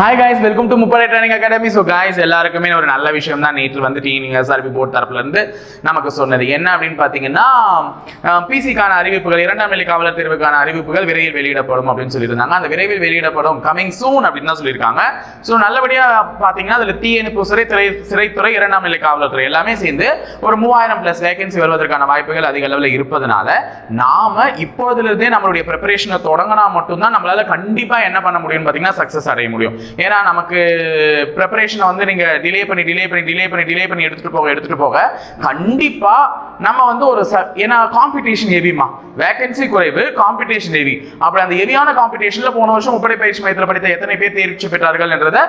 Hi guys welcome to Muppadai training academy so guys எல்லாருக்குமே ஒரு நல்ல விஷயம் தான் நேற்று வந்து டீனிங் எஸ்ஆர்பி போர்ட் தரப்புலேருந்து நமக்கு சொன்னது. என்ன அப்படின்னு பார்த்தீங்கன்னா பிசிக்கான அறிவிப்புகள் இரண்டாம் நிலை காவலர் தேர்வுக்கான அறிவிப்புகள் விரைவில் வெளியிடப்படும் அப்படின்னு சொல்லியிருந்தாங்க. அந்த விரைவில் வெளியிடப்படும் கமிங் சூன் அப்படின்னு தான் சொல்லியிருக்காங்க. ஸோ நல்லபடியாக பார்த்தீங்கன்னா அதில் தீயணைப்பு சிறைத்துறை சிறைத்துறை இரண்டாம் நிலை காவலர் துறை எல்லாமே சேர்ந்து ஒரு மூவாயிரம் பிளஸ் வேகன்சி வருவதற்கான வாய்ப்புகள் அதிக அளவில் இருப்பதனால நாம இப்போதுலேருந்தே நம்மளுடைய ப்ரிப்பரேஷனை தொடங்கினா மட்டும்தான் நம்மளால கண்டிப்பாக என்ன பண்ண முடியும்னு பார்த்தீங்கன்னா சக்ஸஸ் அடைய முடியும். ஏன்னா நமக்கு ப்ரிப்பரேஷனை வந்து நீங்கள் டிலே பண்ணி டிலே பண்ணி டிலே பண்ணி டிலே பண்ணி எடுத்துகிட்டு போக எடுத்துகிட்டு போக கண்டிப்பாக நம்ம வந்து ஒரு ச ஏன்னா காம்படிஷன் ஹெவிமா வேகன்சி குறைவு காம்படிஷன் ஹெவி அப்படி அந்த ஹெவியான காம்படிஷனில் போன வருஷம் முப்படை பயிற்சி மையத்தில் படித்த எத்தனை பேர் தேர்ச்சி பெற்றார்கள் என்றதை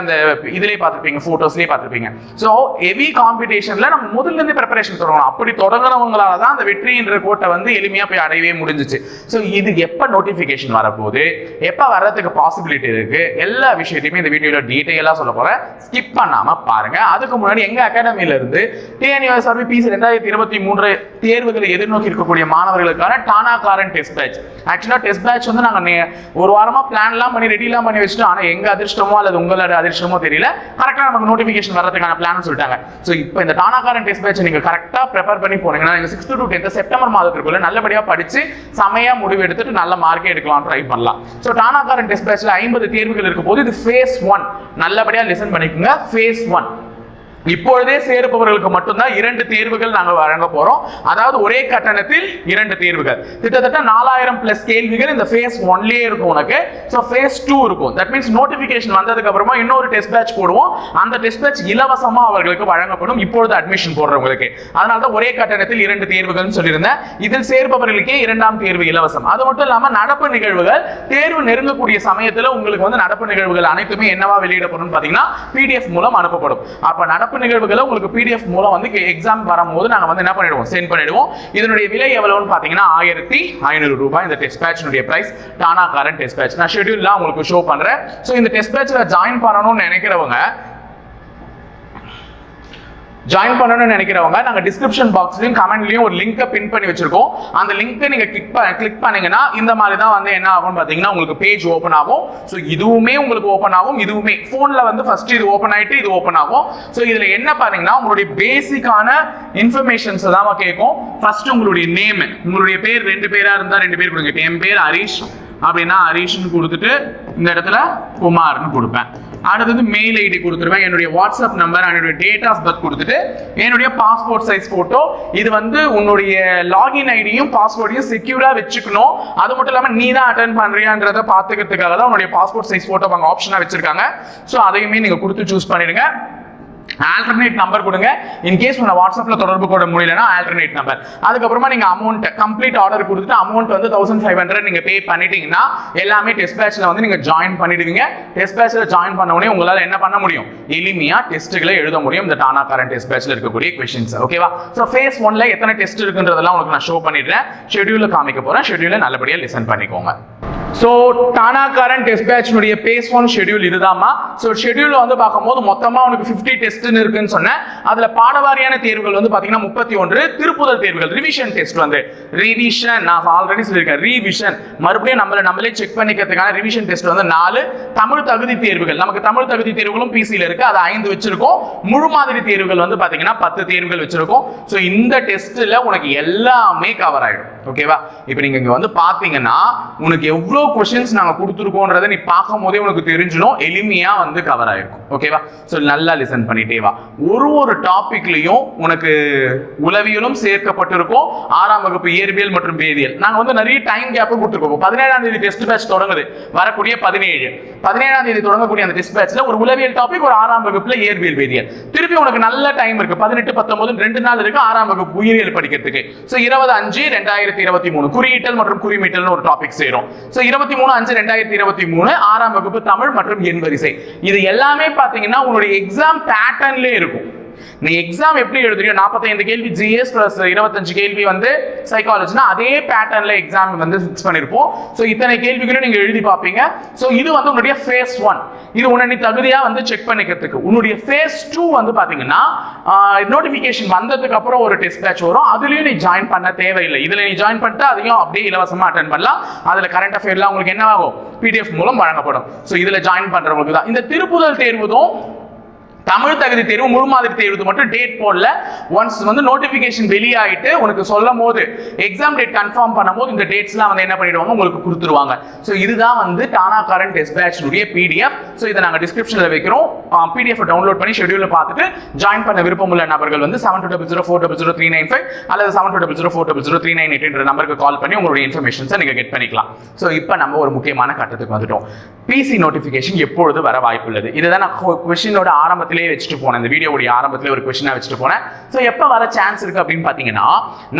அந்த இதிலே பார்த்துருப்பீங்க ஃபோட்டோஸ்லேயே பார்த்துருப்பீங்க. ஸோ ஹெவி காம்படிஷனில் நம்ம முதல்ல இருந்து ப்ரிப்பரேஷன் தொடங்கணும். அப்படி தொடங்கினவங்களால தான் அந்த வெற்றின்ற கோட்டை வந்து எளிமையாக போய் அடையவே முடிஞ்சிச்சு. ஸோ இது எப்போ நோட்டிஃபிகேஷன் வரப்போகுது? எப்போ வர்றதுக்கு பாசிபிலிட்டி இருக்குது எல்லா விஷயம் விஷயத்தையுமே இந்த வீடியோல டீட்டெயிலாக சொல்ல போறேன். ஸ்கிப் பண்ணாம பாருங்க. அதுக்கு முன்னாடி எங்க அகாடமியில இருந்து டிஎன்யூஎஸ்ஆர்பி பிசி ரெண்டாயிரத்தி இருபத்தி மூன்று தேர்வுகளை எதிர்நோக்கி இருக்கக்கூடிய மாணவர்களுக்கான டானா காரன் test batch actually test batch வந்து நாங்க ஒரு வாரமா பிளான்லாம் பண்ணி ரெடிலாம் பண்ணி வச்சுட்டோம் ஆனா எங்க அதிர்ஷ்டமோ அல்லது உங்களோட அதிர்ஷ்டமோ தெரியல. கரெக்டா நமக்கு நோட்டிபிகேஷன் வரதுக்கான பிளான் சொல்லிட்டாங்க. ஸோ இப்போ இந்த டானா காரன் டெஸ்ட் பேட்ச் நீங்க கரெக்டா ப்ரிப்பேர் பண்ணி போனீங்கன்னா நீங்கள் சிக்ஸ்த் டு டென்த் செப்டம்பர் மாதத்திற்குள்ள நல்லபடியா படிச்சு செமையா முடிவு எடுத்துட்டு நல்ல மார்க்கே எடுக்கலாம் ட்ரை பண்ணலாம். ஸோ டானா காரன் டெஸ்ட் பேட்ச்ல ஐம்பது தேர்வுகள் இருக்கும் போது இது ஃபேஸ் ஒன் நல்லபடியா லிசன் பண்ணிக்கோங்க ஃபேஸ் ஒன் இப்பொழுதே சேருப்பவர்களுக்கு மட்டும்தான் இரண்டு தேர்வுகள் நாங்கள் வழங்க போறோம். அதாவது ஒரே கட்டணத்தில் இரண்டு தேர்வுகள். கிட்டத்தட்ட நாலாயிரம் பிளஸ் கேள்விகள் இந்த ஃபேஸ் ஒன்லயே இருக்கும் உனக்கு. ஸோ ஃபேஸ் டூ இருக்கும். தட் மீன்ஸ் நோட்டிபிகேஷன் வந்ததுக்கு அப்புறமா இன்னொரு டெஸ்ட் பேட்ச் போடுவோம். அந்த டெஸ்ட் பேட்ச் இலவசமா அவர்களுக்கு வழங்கப்படும். இப்பொழுது அட்மிஷன் போடுறவங்களுக்கு. அதனால தான் ஒரே கட்டணத்தில் இரண்டு தேர்வுகள்னு சொல்லியிருந்தேன். இதில் சேர்ப்பவர்களுக்கே இரண்டாம் தேர்வு இலவசம். அது மட்டும் இல்லாமல் நடப்பு நிகழ்வுகள் தேர்வு நெருங்கக்கூடிய சமயத்தில் உங்களுக்கு வந்து நடப்பு நிகழ்வுகள் அனைத்துமே என்னவா வெளியிடப்படும் பார்த்தீங்கன்னா பிடிஎஃப் மூலம் அனுப்பப்படும். அப்போ நடப்பு நிகழ்வுகளை உங்களுக்கு பிடிஎஃப் மூலம் வந்து எக்ஸாம் வரும்போது நாங்க வந்து என்ன பண்ணிடுவோம்? சென்ட் பண்ணிடுவோம். இதனுடைய விலை எவ்வளவுன்னு பாத்தீங்கன்னா ஆயிரத்தி ஐநூறு ரூபாய். இந்த டெஸ்ட் பேட்ச்னுடைய பிரைஸ் டானா காரன் டெஸ்ட் பேட்ச் நான் ஷெட்யூல்லாம் உங்களுக்கு ஷோ பண்ணுறேன் ஸோ இந்த டெஸ்ட் பேட்சில் ஜாயின் பண்ணணும்னு நினைக்கிறவங்க ஜாயின் பண்ணணும்னு நினைக்கிறவங்க நாங்கள் டிஸ்கிரிப்ஷன் பாக்ஸ்லையும் கமெண்ட்லையும் ஒரு லிங்கை பின் பண்ணி வச்சிருக்கோம். அந்த லிங்கை நீங்கள் கிளிக் கிளிக் பண்ணீங்கன்னா இந்த மாதிரி தான் வந்து என்ன ஆகும்னு பார்த்தீங்கன்னா உங்களுக்கு பேஜ் ஓப்பன் ஆகும். ஸோ இதுவுமே உங்களுக்கு ஓப்பன் ஆகும். இதுவுமே ஃபோனில் வந்து ஃபர்ஸ்ட் இது ஓப்பன் ஆயிட்டு இது ஓப்பன் ஆகும். ஸோ இதில் என்ன பாருங்கன்னா உங்களுடைய பேசிக்கான இன்ஃபர்மேஷன்ஸ் தான் கேட்கும் ஃபர்ஸ்ட் உங்களுடைய நேம் உங்களுடைய பேர் ரெண்டு பேராக இருந்தால் ரெண்டு பேர் கொடுங்க. இப்போ என் பேர் ஹரீஷ். அப்படின்னா ஹரீஷ்னு கொடுத்துட்டு இந்த இடத்துல குமார்னு கொடுப்பேன். அடுத்தது மெயில் ஐடி கொடுத்துருவேன். என்னுடைய வாட்ஸ்அப் நம்பர் என்னுடைய டேட் ஆஃப் பர்த் கொடுத்துட்டு என்னுடைய பாஸ்போர்ட் சைஸ் ஃபோட்டோ இது வந்து உன்னுடைய லாகின் ஐடியும் பாஸ்வேர்டையும் செக்யூரா வச்சுக்கணும். அது மட்டும் இல்லாமல் நீ தான் அட்டன் பண்றியான்றத பாத்துக்கிறதுக்காக தான் உன்னுடைய பாஸ்போர்ட் சைஸ் ஃபோட்டோ அவங்க ஆப்ஷனாக வச்சிருக்காங்க. ஸோ அதையுமே நீங்க கொடுத்து சூஸ் பண்ணிடுங்க. ஆல்டர்னேட் நம்பர் கொடுங்க. இன் கேஸ் உங்க வாட்ஸ்அப்ல தொடர்பு கொள்ள முடியலன்னா ஆல்டர்னேட் நம்பர் அதுக்கப்புறமா நீங்க அமௌண்ட் கம்ப்ளீட் ஆர்டர் கொடுத்துட்டு அமௌண்ட் வந்து தௌசண்ட் ஃபைவ் ஹண்ட்ரட் நீங்க பே பண்ணிட்டீங்கன்னா எல்லாமே டெஸ்ட் பேட்ச்ல வந்து நீங்க ஜாயின் பண்ணிடுவீங்க. டெஸ்ட் பேட்ச்ல ஜாயின் பண்ண உடனே உங்களால என்ன பண்ண முடியும்? எளிமையா டெஸ்ட்டுகளை எழுத முடியும். இந்த டானா கரண்ட் டெஸ்ட் பேட்ச்ல இருக்கக்கூடிய கொஸ்டின்ஸ் ஓகேவா ஸோ ஃபேஸ் ஒன்ல எத்தனை டெஸ்ட் இருக்குன்றதெல்லாம் உங்களுக்கு நான் ஷோ பண்ணிடுறேன். ஷெட்யூல காமிக்க போறேன். ஷெட்யூல நல்லபடியா லிசன் பண்ணிக்கோங்க. ஸோ டானா கரண்ட் டெஸ்ட் பேட்சினுடைய பேஸ் ஒன் ஷெட்யூல் இதுதாம்மா ஸோ ஷெடியூலில் வந்து பார்க்கும்போது மொத்தமாக உனக்கு ஃபிஃப்டி டெஸ்ட்னு இருக்குன்னு சொன்னேன். அதில் பாடவாரியான தேர்வுகள் வந்து பார்த்தீங்கன்னா முப்பத்தி ஒன்று திருப்புதல் தேர்வுகள் ரிவிஷன் டெஸ்ட் வந்து. ரிவிஷன் நான் ஆல்ரெடி சொல்லியிருக்கேன் ரிவிஷன் மறுபடியும் நம்மளை நம்மளே செக் பண்ணிக்கிறதுக்கான ரிவிஷன் டெஸ்ட் வந்து நாலு. தமிழ் தகுதி தேர்வுகள் நமக்கு தமிழ் தகுதி தேர்வுகளும் பிசியில் இருக்குது அது ஐந்து வச்சிருக்கோம். முழு மாதிரி தேர்வுகள் வந்து பார்த்தீங்கன்னா பத்து தேர்வுகள் வச்சிருக்கோம். ஸோ இந்த டெஸ்ட்டில் உனக்கு எல்லாமே கவர் ஆகிடும் ஓகேவா இப்போ நீங்க இங்க வந்து பாத்தீங்கன்னா உனக்கு எவ்வளவு கொஷின்ஸ் நாங்க கொடுத்துருக்கோன்றதை நீ பார்க்கும் போதே உனக்கு தெரிஞ்சிடும். எளிமையா வந்து கவர் ஆயிருக்கும். ஓகேவா ஸோ நல்லா லிசன் பண்ணிட்டே வா. ஒரு ஒரு டாபிக்லயும் உனக்கு உளவியலும் சேர்க்கப்பட்டிருக்கும். ஆறாம் வகுப்பு இயற்பியல் மற்றும் வேதியியல். நாங்க வந்து நிறைய டைம் கேப்பும் கொடுத்துருக்கோம். பதினேழாம் தேதி டெஸ்ட் பேட்ச் தொடங்குது. வரக்கூடிய பதினேழு. பதினேழாம் தேதி தொடங்கக்கூடிய அந்த டெஸ்ட் பேட்ச்ல ஒரு உளவியல் டாபிக் ஒரு ஆறாம் வகுப்புல இயற்பியல் வேதியியல். திருப்பி உனக்கு நல்ல டைம் இருக்கு. பதினெட்டு பத்தொன்பது ரெண்டு நாள் இருக்கு ஆறாம் வகுப்பு உயிரியல் படிக்கிறதுக்கு. ஸோ இருபது அஞ்சு ரெண்டாயிரத்தி இருபத்தி மூணு. குறியீட்டல் மற்றும் குறிமீட்டல்னு ஒரு டாபிக் சேரும். ஸோ இருபத்தி மூணு அஞ்சு ரெண்டாயிரத்தி இருபத்தி மூணு ஆறாம் வகுப்பு தமிழ் மற்றும் எண் வரிசை. இது எல்லாமே பாத்தீங்கன்னா உங்களுடைய எக்ஸாம் பேட்டர்ன்லேயே இருக்கும். நீ எக்ஸாம் எப்படி எழுதுறியோ நாற்பத்தைந்து கேள்வி ஜிஎஸ் பிளஸ் இருபத்தஞ்சு கேள்வி வந்து சைக்காலஜினா அதே பேட்டர்ன்ல எக்ஸாம் வந்து ஃபிக்ஸ் பண்ணிருப்போம். ஸோ இத்தனை கேள்விகளும் நீங்க எழுதி பார்ப்பீங்க. ஸோ இது வந்து உங்களுடைய ஃபேஸ் ஒன் இது உன்னை நீ தகுதியா வந்து செக் பண்ணிக்கிறதுக்கு. உன்னுடைய ஃபேஸ் டூ வந்து பாத்தீங்கன்னா நோட்டிபிகேஷன் வந்ததுக்கு அப்புறம் ஒரு டெஸ்ட் பேட்ச் வரும். அதுலயும் நீ ஜாயின் பண்ண தேவையில்லை. இதுல நீ ஜாயின் பண்ணிட்டு அதையும் அப்படியே இலவசமா அட்டன் பண்ணலாம். அதுல கரண்ட் அஃபேர்லாம் உங்களுக்கு என்ன ஆகும் பிடிஎஃப் மூலம் வழங்கப்படும். ஸோ இதுல ஜாயின் பண்றவங்களுக்கு தான். இந்த திருப்புதல் தேர்வுதும் தமிழ் தகுதி தேர்வு முழு மாதிரி தேர்வு மட்டும் டேட் போடல. ஒன்ஸ் வந்து நோட்டிபிகேஷன் வெளியாயிட்டு உனக்கு சொல்லும் போது எக்ஸாம் டேட் கன்ஃபார்ம் பண்ணும்போது இந்த டேட்ஸ்லாம் வந்து என்ன பண்ணிடுவாங்க? உங்களுக்கு கொடுத்துருவாங்க. ஸோ இதுதான் வந்து டானா கரண்ட் டெஸ்ட் பிடிஎஃப் ஸோ இதை நாங்கள் டிஸ்கிரிப்ஷனில் வைக்கிறோம். பிடிஎஃப் டவுன்லோட் பண்ணி ஷெடியூலில் பார்த்துட்டு ஜாயின் பண்ண விருப்பமுள்ள நபர்கள் வந்து seven two double zero four double zero three nine five அல்லது seven two double zero four double zero three nine எயிட்ன்ற நம்பருக்கு கால் பண்ணி உங்களுடைய இன்ஃபர்மேஷன்ஸை நீங்கள் கெட் பண்ணிக்கலாம். ஸோ இப்போ நம்ம ஒரு முக்கியமான கட்டத்துக்கு வந்துட்டோம். பிசி நோட்டிஃபிகேஷன் எப்பொழுது வர வாய்ப்புள்ளது? இதுதான் நான் கொஷினோட ஆரம்பத்திலேயே வச்சுட்டு போனேன். இந்த வீடியோவுடைய ஆரம்பத்திலே ஒரு கொஷினாக வச்சுட்டு போனேன். ஸோ எப்போ வர சான்ஸ் இருக்கு அப்படின்னு பார்த்தீங்கன்னா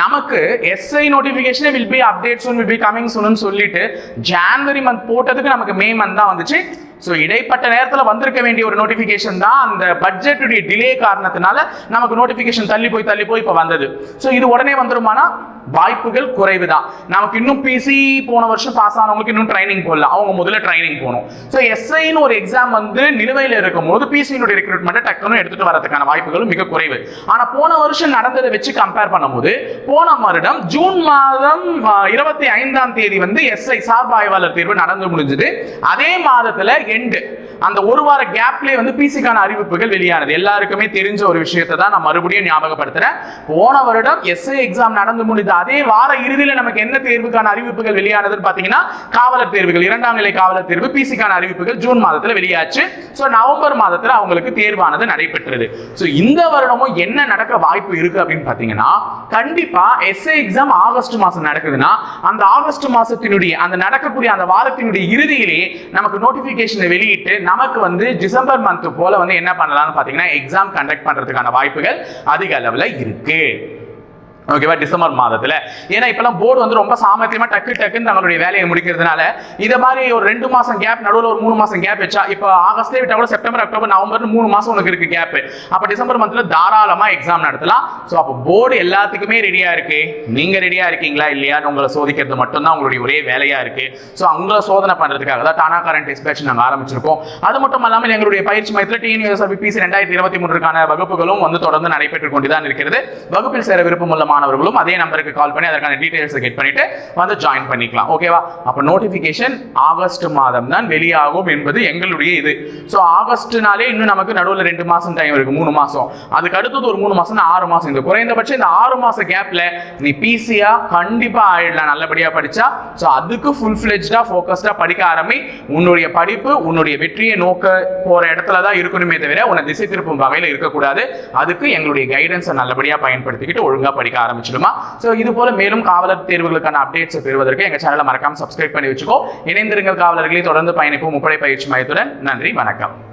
நமக்கு SI notification will be update soon will be coming soon சொல்லிட்டு ஜான்வரி மந்த் போட்டதுக்கு நமக்கு மே மந்த் தான் வந்துச்சு. ஸோ இடைப்பட்ட நேரத்தில் வந்திருக்க வேண்டிய ஒரு நோட்டிஃபிகேஷன் தான் அந்த பட்ஜெட்டுடைய டிலே காரணத்தினால நமக்கு நோட்டிஃபிகேஷன் தள்ளி போய் தள்ளி போய் இப்போ வந்தது. ஸோ இது உடனே வந்துருமானா? வாய்ப்புகள் குறைவு தான் நமக்கு இன்னும் பிசி போன வருஷம் பாஸ் ஆனவங்களுக்கு இன்னும் ட்ரைனிங் போடல. அவங்க முதல்ல ட்ரைனிங் போகணும். ஸோ எஸ்ஐன்னு ஒரு எக்ஸாம் வந்து நிலுவையில் இருக்கும் போது பிசியினுடைய ரெக்ரூட்மெண்ட்டை டக்குன்னு எடுத்துட்டு வரதுக்கான வாய்ப்புகளும் மிக குறைவு. ஆனால் போன வருஷம் நடந்ததை வச்சு கம்பேர் பண்ணும்போது போன வருடம் ஜூன் மாதம் இருபத்தி ஐந்தாம் தேதி வந்து எஸ்ஐ சார்பாய்வாளர் தேர்வு நடந்து முடிஞ்சது. அதே மாதத்தில் எண்டு அந்த ஒரு வார கேப்லேயே வந்து பிசிக்கான அறிவிப்புகள் வெளியானது. எல்லாருக்குமே தெரிஞ்ச ஒரு விஷயத்தை தான் நான் மறுபடியும் ஞாபகப்படுத்துறேன். போன வருடம் எஸ்ஐ எக்ஸாம் நடந்து முடிந்த அதே வார இறுதியில் நமக்கு என்ன தேர்வுக்கான அறிவிப்புகள் வெளியானதுன்னு பார்த்தீங்கன்னா காவலர் தேர்வுகள். இரண்டாம் நிலை காவலர் தேர்வு பிசிக்கான அறிவிப்புகள் ஜூன் மாதத்தில் வெளியாச்சு. ஸோ நவம்பர் மாதத்தில் அவங்களுக்கு தேர்வானது நடைபெற்றது. ஸோ இந்த வருடமும் என்ன நடக்க வாய்ப்பு இருக்கு அப்படின்னு பார்த்தீங்கன்னா கண்டிப்பா எஸ்ஐ எக்ஸாம் ஆகஸ்ட் மாசம் நடக்குதுன்னா அந்த ஆகஸ்ட் மாசத்தினுடைய அந்த நடக்கக்கூடிய அந்த வாரத்தினுடைய இறுதியிலேயே நமக்கு நோட்டிபிகேஷனை வெளியிட்டு நமக்கு வந்து டிசம்பர் மந்த் போல வந்து என்ன பண்ணலாம்னு பார்த்தீங்கன்னா எக்ஸாம் கண்டக்ட் பண்ணுறதுக்கான வாய்ப்புகள் அதிக அளவில் இருக்குது ஓகேவா டிசம்பர் மாதத்துல. ஏன்னா இப்பெல்லாம் போர்டு வந்து ரொம்ப சாமர்த்தியமா டக்கு டக்குன்னு தங்களுடைய வேலையை முடிக்கிறதுனால இதை மாதிரி ஒரு ரெண்டு மாசம் கேப் நடுவில் ஒரு மூணு மாசம் கேப் வச்சா இப்போ ஆகஸ்ட்லேயே விட்டா கூட செப்டம்பர் அக்டோபர் நவம்பர் மூணு மாசம் உனக்கு இருக்கு கேப் அப்ப டிசம்பர் மந்த்ல தாராளமா எக்ஸாம் நடத்தலாம். ஸோ அப்போ போர்டு எல்லாத்துக்குமே ரெடியா இருக்கு? நீங்க ரெடியா இருக்கீங்களா? இல்லையான்னு உங்களை சோதிக்கிறது மட்டும்தான் உங்களுடைய ஒரே வேலையா இருக்கு. ஸோ உங்களை சோதனை பண்றதுக்காக தான் டானா கரண்ட் டிஸ்பேச் நாங்கள் ஆரம்பிச்சிருக்கோம். அது மட்டும் இல்லாமல் எங்களுடைய பயிற்சி மையத்தில் டிஎன்யூஎஸ்ஆர் பிசி ரெண்டாயிரத்தி இருபத்தி மூன்றுக்கான வகுப்புகளும் வந்து தொடர்ந்து நடைபெற்றுக் கொண்டுதான் இருக்கிறது. வகுப்பில் சேர விருப்பமுள்ள மாணவர்களும் அதே நம்பருக்கு கால் பண்ணி அதற்கான டீடைல்ஸை கெட் பண்ணிட்டு வந்து ஜாயின் பண்ணிக்கலாம். ஓகேவா அப்போ நோட்டிஃபிகேஷன் ஆகஸ்ட் மாதம் தான் வெளியாகும் என்பது எங்களுடைய இது. ஸோ ஆகஸ்ட்னாலே இன்னும் நமக்கு நடுவில் ரெண்டு மாசம் டைம் இருக்கு மூணு மாசம். அதுக்கு அடுத்தது ஒரு மூணு மாசம் ஆறு மாசம். இந்த குறைந்தபட்சம் இந்த ஆறு மாச கேப்ல நீ பிசியா கண்டிப்பா ஆயிடலாம் நல்லபடியா படிச்சா. ஸோ அதுக்கு ஃபுல் ஃபிளெஜ்டா ஃபோக்கஸ்டா படிக்க ஆரம்பி உன்னுடைய படிப்பு உன்னுடைய வெற்றியை நோக்க போற இடத்துல தான் இருக்கணுமே தவிர உன்னை திசை திருப்பும் வகையில் இருக்கக்கூடாது. அதுக்கு எங்களுடைய கைடன்ஸை நல்லபடியா பயன்படுத்திக்கிட்டு ஒழுங்கா படிக்க ஆரம்பிச்சிடுமா. ஸோ இது போல மேலும் காவலர் தேர்வுகளுக்கான அப்டேட்ஸை பெறுவதற்கு எங்க சேனலை மறக்காம சப்ஸ்கிரைப் பண்ணி வச்சுக்கோ. இணைந்திருங்கள் காவலர்களை தொடர்ந்து பயணிப்போம். முப்படை பயிற்சி மையத்துடன் நன்றி வணக்கம்.